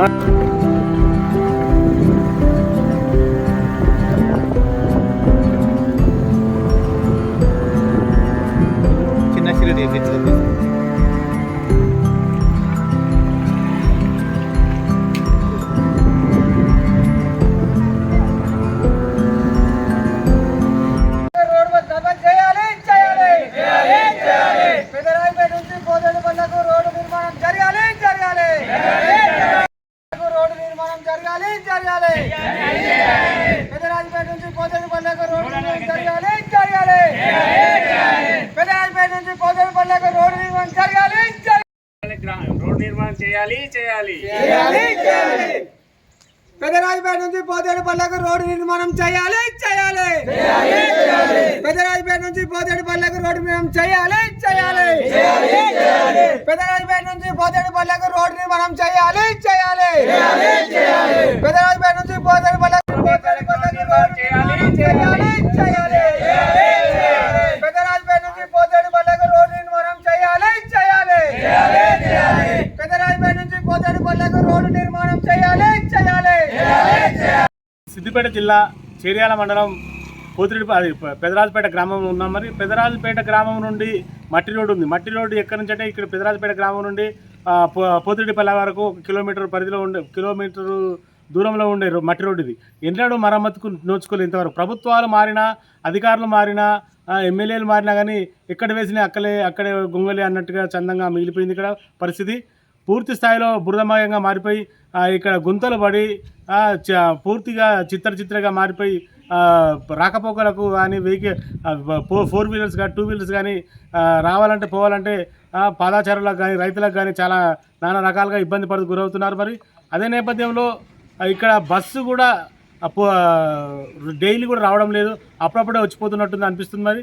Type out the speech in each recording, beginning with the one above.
Bye. పెదరాయిపేట నుంచి పోతేడుపల్లకు road నిర్మాణం జరగాలి జరగాలి రోడ్ నిర్మాణం చేయాలి చేయాలి. చేయాలి చేయాలి. పెదరాజపేట నుంచి పోతేడుపల్లకు రోడ్డు నిర్మాణం చేయాలి చేయాలి. పెదరాజపేట నుంచి పోతేడుపల్లకు రోడ్డు నిర్మాణం చేయాలి చేయాలి. పెదరాజపేట నుంచి పోతేడుపల్లకు రోడ్డు నిర్మాణం చేయాలి చేయాలి. పెదరాజపేట నుంచి పోతేడుపల్లకు పోతేడుపల్లకు రోడ్డు నిర్మాణం చేయాలి చేయాలి పెదరాజపేట నుంచి పోతేడుపల్లకు రోడ్డు నిర్మాణం చేయాలి చేయాలి పెదరాజపేట నుంచి పోతేడుపల్లకు రోడ్డు నిర్మాణం చేయాలి చేయాలి సిద్దిపేట జిల్లా చేర్యాల మండలం పోతిరెడ్డి అది పెదరాజుపేట గ్రామం ఉన్నాం. మరి పెదరాజుపేట గ్రామం నుండి మట్టి రోడ్డు ఉంది. మట్టి రోడ్డు ఎక్కడి నుంచి అంటే ఇక్కడ పెదరాజుపేట గ్రామం నుండి పో- పోతిరెడ్డిపల్లె వరకు ఒక కిలోమీటర్ పరిధిలో ఉండే కిలోమీటర్ దూరంలో ఉండే రో- మట్టి రోడ్డు ఇది. ఎన్నడూ మరమ్మతుకు నోచుకోలేదు ఇంతవరకు. ప్రభుత్వాలు మారినా అధికారులు మారినా ఎమ్మెల్యేలు మారినా కానీ ఎక్కడ వేసినా అక్కలే అక్కడే గొంగలి అన్నట్టుగా చందంగా మిగిలిపోయింది ఇక్కడ పరిస్థితి. పూర్తి స్థాయిలో బురదమయంగా మారిపోయి ఇక్కడ గుంతలు పడి చ- పూర్తిగా చిత్ర చిత్రగా మారిపోయి రాకపోకలకు కానీ వెహికల్ ఫోర్ వీలర్స్ కానీ టూ వీలర్స్ కానీ రావాలంటే పోవాలంటే పాదాచారులకు కానీ రైతులకు కానీ చాలా నానా రకాలుగా ఇబ్బంది పడుతూ గురవుతున్నారు మరి. అదే నేపథ్యంలో ఇక్కడ బస్సు కూడా డైలీ కూడా రావడం లేదు. అప్పుడప్పుడే వచ్చిపోతున్నట్టుంది అనిపిస్తుంది మరి.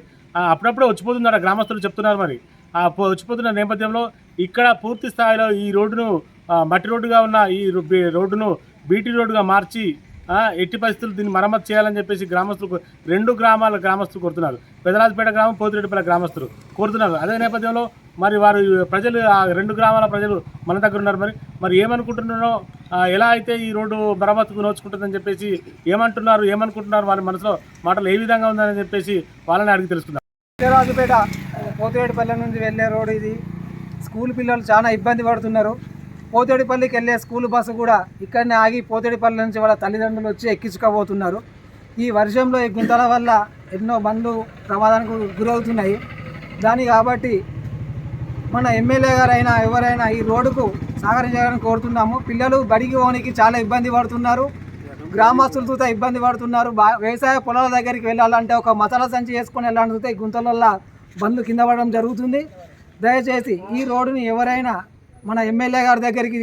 అప్పుడప్పుడే వచ్చిపోతుందట గ్రామస్తులు చెప్తున్నారు మరి. ఆ వచ్చిపోతున్న నేపథ్యంలో ఇక్కడ పూర్తి స్థాయిలో ఈ రోడ్డును మట్టి రోడ్డుగా ఉన్న ఈ రో- రోడ్డును బీటీ రోడ్డుగా మార్చి ఎట్టి పరిస్థితులు దీన్ని మరమ్మతు చేయాలని చెప్పేసి గ్రామస్తులు రెండు గ్రామాల గ్రామస్తులు కోరుతున్నారు. పెదరాజపేట గ్రామం పోతిరెడ్డిపల్లి గ్రామస్తులు కోరుతున్నారు. అదే నేపథ్యంలో మరి వారు ప్రజలు ఆ రెండు గ్రామాల ప్రజలు మన దగ్గర ఉన్నారు మరి. మరి ఏమనుకుంటున్నారో ఎలా అయితే ఈ రోడ్డు మరమ్మతుకు నోచుకుంటుందని చెప్పేసి ఏమంటున్నారు ఏమనుకుంటున్నారు వారి మనసులో మాటలు ఏ విధంగా ఉందని చెప్పేసి వాళ్ళని అడిగి తెలుసుకుందాం. రాజుపేట పోతిరెడ్డిపల్లి నుంచి వెళ్ళే రోడ్ ఇది. స్కూల్ పిల్లలు చాలా ఇబ్బంది పడుతున్నారు. పోతేడిపల్లికి వెళ్ళే స్కూల్ బస్సు కూడా ఇక్కడనే ఆగి పోతేడిపల్లి నుంచి వాళ్ళ తల్లిదండ్రులు వచ్చి ఎక్కించుకోబోతున్నారు. ఈ వర్షంలో ఈ గుంతల వల్ల ఎన్నో బండ్లు ప్రమాదానికి గురవుతున్నాయి. దాని కాబట్టి మన ఎమ్మెల్యే గారైనా ఎవరైనా ఈ రోడ్డుకు సహకరించాలని కోరుతున్నాము. పిల్లలు బడికి పోనీకి చాలా ఇబ్బంది పడుతున్నారు. గ్రామస్తులతో ఇబ్బంది పడుతున్నారు. బా వ్యవసాయ పొలాల దగ్గరికి వెళ్ళాలంటే ఒక మసాలా సంచి వేసుకొని వెళ్ళాలంటే ఈ గుంతలల్లో బండ్లు కింద పడడం జరుగుతుంది. దయచేసి ఈ రోడ్డుని ఎవరైనా మన ఎమ్మెల్యే గారి దగ్గరికి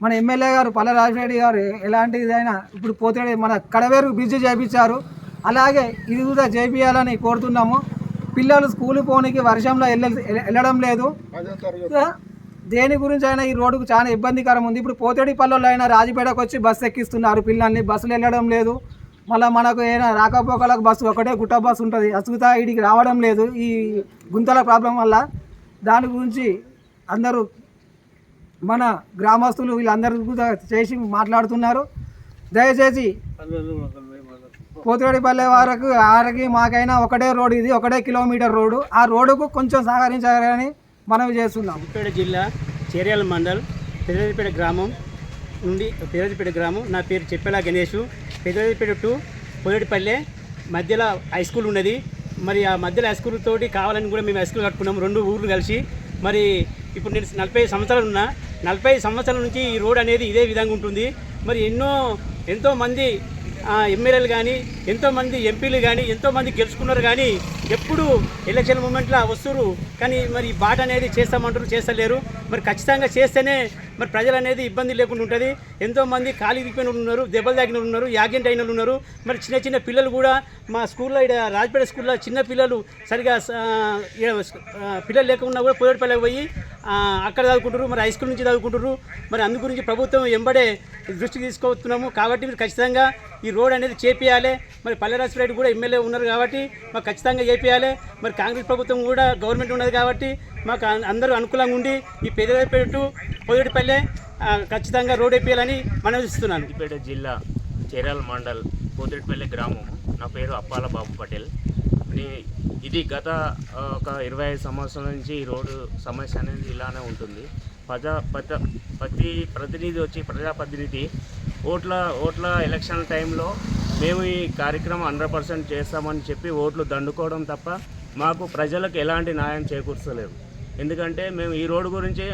మన ఎమ్మెల్యే గారు పల్లె రాజరెడ్డి గారు ఎలాంటిదైనా ఇప్పుడు పోతే మన కడవేరు బ్రిడ్జ్ చేయించారు అలాగే ఇది కూడా చేయించాలని కోరుతున్నాము. పిల్లలు స్కూల్ పోనీకి వర్షంలో వెళ్ళ వెళ్ళడం లేదు. దేని గురించి అయినా ఈ రోడ్డుకు చాలా ఇబ్బందికరం ఉంది. ఇప్పుడు పోతేడి పల్లెల్లో అయినా రాజపేటకు వచ్చి బస్సు ఎక్కిస్తున్నారు పిల్లల్ని. బస్సులు వెళ్ళడం లేదు. మళ్ళీ మనకు ఏదైనా రాకపోకలకు బస్సు ఒకటే గుట్ట బస్సు ఉంటుంది. అసుగుతా ఇడికి రావడం లేదు. ఈ గుంతల ప్రాబ్లం వల్ల దాని గురించి అందరూ మన గ్రామస్తులు వీళ్ళందరూ చేసి మాట్లాడుతున్నారు. దయచేసి పోతిరెడ్డిపల్లె వరకు ఆరకి మాకైనా ఒకటే రోడ్ ఇది ఒకటే కిలోమీటర్ రోడ్డు ఆ రోడ్డుకు కొంచెం సహకరించాలని మనవి చేస్తున్నాం సిద్దిపేట జిల్లా చేర్యాల మండల్ పెదరాజపేట గ్రామం నుండి పెదరాజపేట గ్రామం. నా పేరు చెప్పేలా గణేష్. పెదరాజపేట టు పొయ్యడిపల్లె మధ్యలో హై స్కూల్ ఉన్నది. మరి ఆ మధ్యలో హై స్కూల్ తోటి కావాలని కూడా మేము హై స్కూల్ కట్టుకున్నాం రెండు ఊర్లు కలిసి. మరి ఇప్పుడు నేను నలభై సంవత్సరాలు ఉన్నా నలభై సంవత్సరాల నుంచి ఈ రోడ్ అనేది ఇదే విధంగా ఉంటుంది. మరి ఎన్నో ఎంతోమంది ఎమ్మెల్యేలు కానీ ఎంతోమంది ఎంపీలు కానీ ఎంతోమంది గెలుచుకున్నారు కానీ ఎప్పుడు ఎలక్షన్ మూమెంట్లో వస్తురు. కానీ మరి ఈ బాట అనేది చేస్తామంటారు చేస్తలేరు. మరి ఖచ్చితంగా చేస్తేనే మరి ప్రజలు అనేది ఇబ్బంది లేకుండా ఉంటుంది. ఎంతోమంది ఖాళీ ఇరిగిపోయిన ఉన్నారు దెబ్బలు తాగిన ఉన్నారు యాగెంట్ అయిన వాళ్ళు ఉన్నారు. మరి చిన్న చిన్న పిల్లలు కూడా మా స్కూల్లో ఇక్కడ రాజపేట స్కూల్లో చిన్న పిల్లలు సరిగా పిల్లలు లేకుండా కూడా పోయేపల్లికి పోయి అక్కడ చదువుకుంటారు మరి హై స్కూల్ నుంచి చదువుకుంటారు మరి అందు గురించి ప్రభుత్వం ఎంబడే దృష్టి తీసుకొస్తున్నాము. కాబట్టి మీరు ఖచ్చితంగా ఈ రోడ్ అనేది చేపియాలి. మరి పల్లెరాజు రెడ్డి కూడా ఎమ్మెల్యే ఉన్నారు కాబట్టి మాకు ఖచ్చితంగా చేపియాలి. మరి కాంగ్రెస్ ప్రభుత్వం కూడా గవర్నమెంట్ ఉన్నది కాబట్టి మాకు అందరూ అనుకూలంగా ఉండి ఈ పెదపేట టు ఖచ్చితంగా రోడ్ వేపియాలని మనం ఇస్తున్నాను సిద్దిపేట జిల్లా చేరాల మండల్ పోతిరెడ్డిపల్లి గ్రామం. నా పేరు అప్పాల బాబు పటేల్. ఇది గత ఒక ఇరవై ఐదు సంవత్సరాల నుంచి ఈ రోడ్డు సమస్య అనేది ఇలానే ఉంటుంది. ప్రజా ప్రతి ప్రతినిధి వచ్చి ప్రజాప్రతినిధి ఓట్ల ఓట్ల ఎలక్షన్ టైంలో మేము ఈ కార్యక్రమం హండ్రెడ్ పర్సెంట్ చేస్తామని చెప్పి ఓట్లు దండుకోవడం తప్ప మాకు ప్రజలకు ఎలాంటి న్యాయం చేకూర్చలేదు. ఎందుకంటే మేము ఈ రోడ్డు గురించి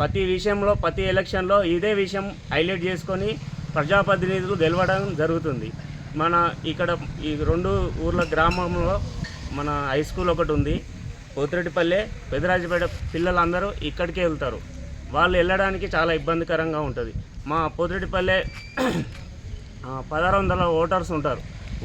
ప్రతి విషయంలో ప్రతి ఎలక్షన్లో ఇదే విషయం హైలైట్ చేసుకొని ప్రజాప్రతినిధులు గెలవడం జరుగుతుంది. మన ఇక్కడ ఈ రెండు ఊర్ల గ్రామంలో మన హై స్కూల్ ఒకటి ఉంది. పోతిరెడ్డిపల్లె పెదరాజపేట పిల్లలందరూ ఇక్కడికే వెళ్తారు. వాళ్ళు వెళ్ళడానికి చాలా ఇబ్బందికరంగా ఉంటుంది. మా పొదిరెడ్డిపల్లె పదహారు వందల ఓటర్స్ ఉంటారు.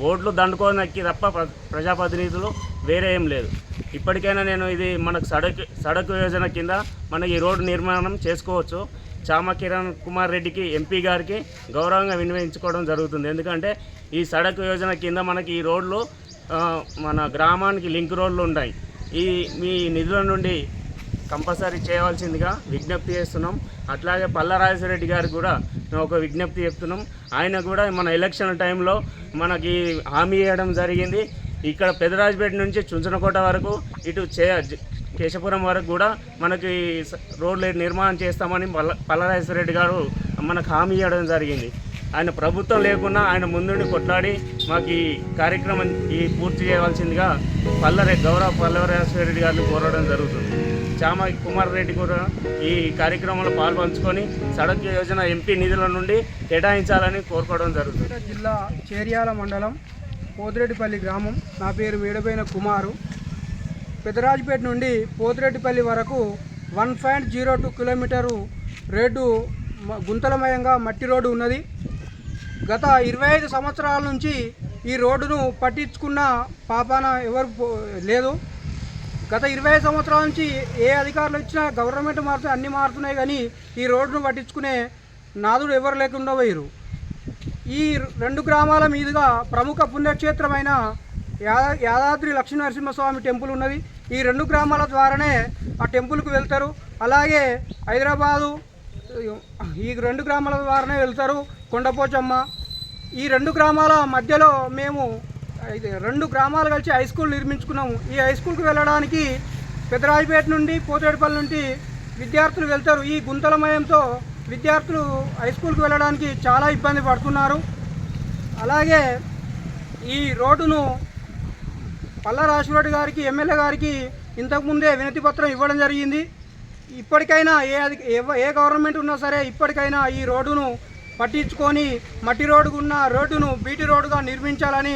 ఓట్లు దండుకోనక్కి తప్ప ప్ర- ప్రజాప్రతినిధులు వేరే ఏం లేదు. ఇప్పటికైనా నేను ఇది మనకు సడక్ సడక్ యోజన కింద మనకి ఈ రోడ్డు నిర్మాణం చేసుకోవచ్చు. చామ కిరణ్ కుమార్ రెడ్డికి ఎంపీ గారికి గౌరవంగా వినియోగించుకోవడం జరుగుతుంది. ఎందుకంటే ఈ సడక్ యోజన కింద మనకి ఈ రోడ్లు మన గ్రామానికి లింక్ రోడ్లు ఉన్నాయి. ఈ మీ నిధుల నుండి కంపల్సరీ చేయవలసిందిగా విజ్ఞప్తి చేస్తున్నాం. అట్లాగే పల్లరాజరెడ్డి గారికి కూడా మేము ఒక విజ్ఞప్తి చెప్తున్నాం. ఆయన కూడా మన ఎలక్షన్ టైంలో మనకి హామీ ఇవ్వడం జరిగింది. ఇక్కడ పెదరాజపేట నుంచి చుంచనకోట వరకు ఇటు చే కేశపురం వరకు కూడా మనకి రోడ్లు నిర్మాణం చేస్తామని పల్ల పల్లరాజరెడ్డి గారు మనకు హామీ ఇవ్వడం జరిగింది. ఆయన ప్రభుత్వం లేకున్నా ఆయన ముందుండి కొట్లాడి మాకు ఈ కార్యక్రమం ఈ పూర్తి చేయవలసిందిగా పల్లరే గౌరవ పల్లవరాజరెడ్డి గారిని కోరడం జరుగుతుంది. చామ కుమార్ రెడ్డి కూడా ఈ కార్యక్రమంలో పాల్పంచుకొని సడక్ యోజన ఎంపీ నిధుల నుండి కేటాయించాలని కోరుకోవడం జరుగుతుంది. జిల్లా చేర్యాల మండలం పోతిరెడ్డిపల్లి గ్రామం. నా పేరు వేడబైన కుమారు. పెదరాజ్పేట నుండి పోతిరెడ్డిపల్లి వరకు one point zero two kilometre road గుంతలమయంగా మట్టి రోడ్డు ఉన్నది. గత ఇరవై ఐదు సంవత్సరాల నుంచి ఈ రోడ్డును పట్టించుకున్న పాపాన ఎవరు లేదు. గత ఇరవై సంవత్సరాల నుంచి ఏ అధికారులు ఇచ్చినా గవర్నమెంట్ మారుతూ అన్నీ మారుతున్నాయి కానీ ఈ రోడ్డును పట్టించుకునే నాదుడు ఎవరు లేకుండా పోయారు ఈ రెండు గ్రామాల మీదుగా ప్రముఖ పుణ్యక్షేత్రమైన యాదా యాదాద్రి లక్ష్మీ నరసింహస్వామి టెంపుల్ ఉన్నది. ఈ రెండు గ్రామాల ద్వారానే ఆ టెంపుల్కి వెళ్తారు. అలాగే హైదరాబాదు ఈ రెండు గ్రామాల ద్వారానే వెళ్తారు కొండపోచమ్మ. ఈ రెండు గ్రామాల మధ్యలో మేము ఇది రెండు గ్రామాలు కలిసి హై స్కూల్ నిర్మించుకున్నాము. ఈ హై స్కూల్కి వెళ్ళడానికి పెదరాజపేట నుండి పోతేడుపల్లి నుండి విద్యార్థులు వెళ్తారు. ఈ గుంతలమయంతో విద్యార్థులు హై స్కూల్కి వెళ్ళడానికి చాలా ఇబ్బంది పడుతున్నారు. అలాగే ఈ రోడ్డును పల్ల రాజశేఖర గారికి ఎమ్మెల్యే గారికి ఇంతకుముందే వినతి పత్రం ఇవ్వడం జరిగింది. ఇప్పటికైనా ఏ ఏ గవర్నమెంట్ ఉన్నా సరే ఇప్పటికైనా ఈ రోడ్డును పట్టించుకొని మట్టి రోడ్డుకున్న రోడ్డును బీటీ రోడ్డుగా నిర్మించాలని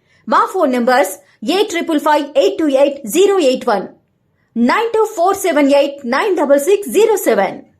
My phone numbers 8558 081 92478 96607.